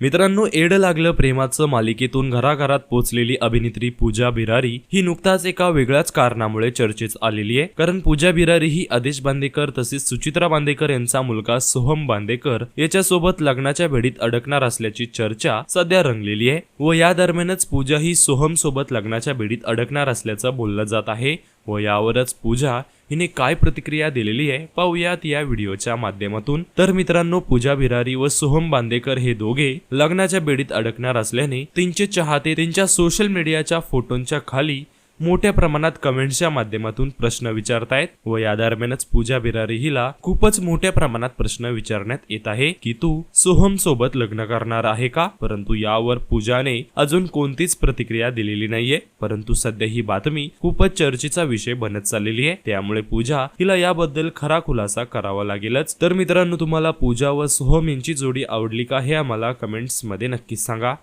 मित्रांनो एड लागलं प्रेमाचं मालिकेतून घराघरात पोहोचलेली अभिनेत्री पूजा बिरारी ही नुकताच एका वेगळ्याच कारणामुळे चर्चेत आलेली आहे. कारण पूजा बिरारी ही आदेश बांदेकर तसेच सुचित्रा बांदेकर यांचा मुलगा सोहम बांदेकर याच्यासोबत लग्नाच्या भेडीत अडकणार असल्याची चर्चा सध्या रंगलेली आहे व या दरम्यानच पूजा ही सोहम सोबत लग्नाच्या भेडीत अडकणार असल्याचं बोललं जात आहे व यावरच पूजा हिने काय प्रतिक्रिया दिलेली आहे पाहूयात या व्हिडिओच्या माध्यमातून. तर मित्रांनो पूजा भिरारी व सोहम बांदेकर हे दोघे लग्नाच्या बेडीत अडकणार असल्याने त्यांचे चाहते त्यांच्या सोशल मीडियाच्या फोटोंच्या खाली मोठ्या प्रमाणात कमेंट्सच्या माध्यमातून प्रश्न विचारतायत व या दरम्यानच पूजा बिरारी हिला खूपच मोठ्या प्रमाणात प्रश्न विचारण्यात येत आहे की तू सोहम सोबत लग्न करणार आहे का? परंतु यावर पूजाने अजून कोणतीच प्रतिक्रिया दिलेली नाहीये. परंतु सध्या ही बातमी खूपच चर्चेचा विषय बनत चाललेली आहे. त्यामुळे पूजा हिला याबद्दल खरा खुलासा करावा लागेलच. तर मित्रांनो तुम्हाला पूजा व सोहम यांची जोडी आवडली का हे आम्हाला कमेंट्समध्ये नक्कीच सांगा.